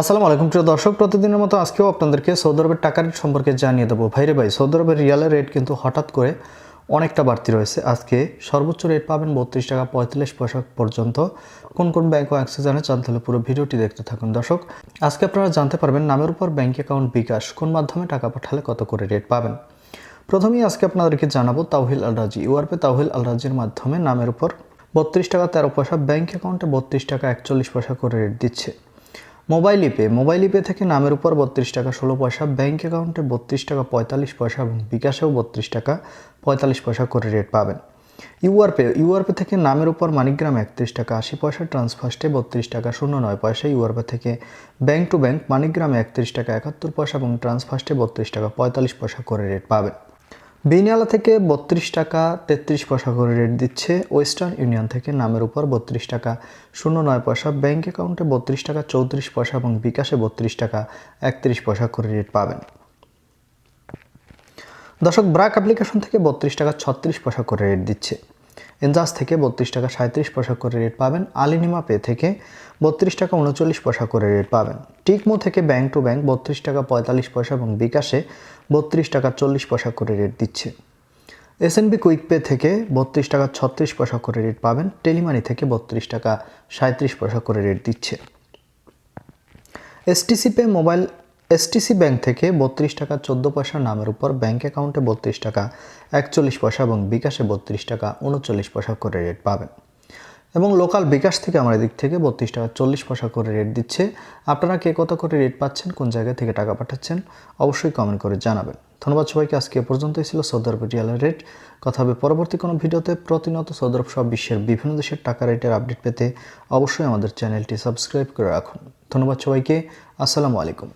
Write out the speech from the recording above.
আসসালামু আলাইকুম, প্রিয় দর্শক। প্রতিদিনের মতো আজকেও আপনাদেরকে সৌদি আরবের টাকা রেট সম্পর্কে জানিয়ে দেবো। ভাইরে ভাই, সৌদি আরবের রিয়ালের রেট কিন্তু হঠাৎ করে অনেকটা বাড়তি রয়েছে। আজকে সর্বোচ্চ রেট পাবেন বত্রিশ টাকা পঁয়তাল্লিশ পয়সা পর্যন্ত। কোন কোন ব্যাংক ও অ্যাক্সেস জানে জানতে পুরো ভিডিওটি দেখতে থাকুন। দর্শক, আজকে আপনারা জানতে পারবেন নামের উপর ব্যাংক অ্যাকাউন্ট বিকাশ কোন মাধ্যমে টাকা পাঠালে কত করে রেট পাবেন। প্রথমেই আজকে আপনাদেরকে জানাব তাওহিল আল রাজি ইউআরপে তাওহিল আল রাজির মাধ্যমে নামের উপর বত্রিশ টাকা তেরো পয়সা ব্যাংক অ্যাকাউন্টে বত্রিশ টাকা একচল্লিশ পয়সা করে রেট দিচ্ছে। মোবাইল ইপে। মোবাইল ইপে থেকে নামের উপর বত্রিশ টাকা ষোলো পয়সা ব্যাঙ্ক অ্যাকাউন্টে বত্রিশ টাকা পঁয়তাল্লিশ পয়সা এবং বিকাশেও বত্রিশ টাকা পঁয়তাল্লিশ পয়সা করে রেট পাবেন। ইউআরপে ইউআরপে থেকে নামের উপর মানিগ্রাম একত্রিশ টাকা আশি পয়সা ট্রান্সফার্স্টে বত্রিশ টাকা শূন্য নয় পয়সা, ইউআরপে থেকে ব্যাঙ্ক টু ব্যাংক মানিগ্রামে একত্রিশ টাকা একাত্তর পয়সা এবং ট্রান্সফার্স্টে বত্রিশ টাকা পঁয়তাল্লিশ পয়সা করে রেট পাবেন। বিনিয়ালা থেকে বত্রিশ টাকা তেত্রিশ পয়সা করে রেট দিচ্ছে ওয়েস্টার্ন ইউনিয়ন থেকে, নামের উপর বত্রিশ টাকা। শূন্য নয় পয়সা ব্যাঙ্ক অ্যাকাউন্টে বত্রিশ টাকা চৌত্রিশ পয়সা এবং বিকাশে বত্রিশ টাকা একত্রিশ পয়সা করে রেট পাবেন। দর্শক ব্রাক অ্যাপ্লিকেশন থেকে বত্রিশ টাকা ছত্রিশ পয়সা করে রেট দিচ্ছে। এনজাস থেকে বত্রিশ টাকা সাঁত্রিশ পয়সা করে রেট পাবেন। আলিনিমা পে থেকে বত্রিশ টাকা উনচল্লিশ পয়সা করে রেট পাবেন। টিকমো থেকে ব্যাংক টু ব্যাংক বত্রিশ টাকা পঁয়তাল্লিশ পয়সা এবং বিকাশে বত্রিশ টাকা চল্লিশ পয়সা করে রেট দিচ্ছে। এসএনবি কুইক পে থেকে বত্রিশ টাকা ছত্রিশ পয়সা করে রেট পাবেন। টেলিমানি থেকে বত্রিশ টাকা সাঁত্রিশ পয়সা করে রেট দিচ্ছে। STC pay mobile STC bank থেকে বত্রিশ টাকা চোদ্দ পয়সা নামের উপর ব্যাংক অ্যাকাউন্টে বত্রিশ টাকা, একচল্লিশ পয়সা এবং বিকাশে বত্রিশ টাকা উনচল্লিশ পয়সা করে রেট পাবেন। এবং লোকাল বিকাশ থেকে আমার এদিক থেকে বত্রিশ টাকা চল্লিশ পয়সা করে রেট দিচ্ছে। আপনারা কে কত করে রেট পাচ্ছেন, কোন জায়গা থেকে টাকা পাঠাচ্ছেন, অবশ্যই কমেন্ট করে জানাবেন। ধন্যবাদ সবাইকে, আজকে এ পর্যন্তই ছিল সৌদি আরব রেট কথা হবে পরবর্তী কোনো ভিডিওতে। প্রতিনিয়ত সৌদি সব বিশ্বের বিভিন্ন দেশের টাকা রেটের আপডেট পেতে অবশ্যই আমাদের চ্যানেলটি সাবস্ক্রাইব করে রাখুন। ধন্যবাদ সবাইকে, আসসালামু আলাইকুম।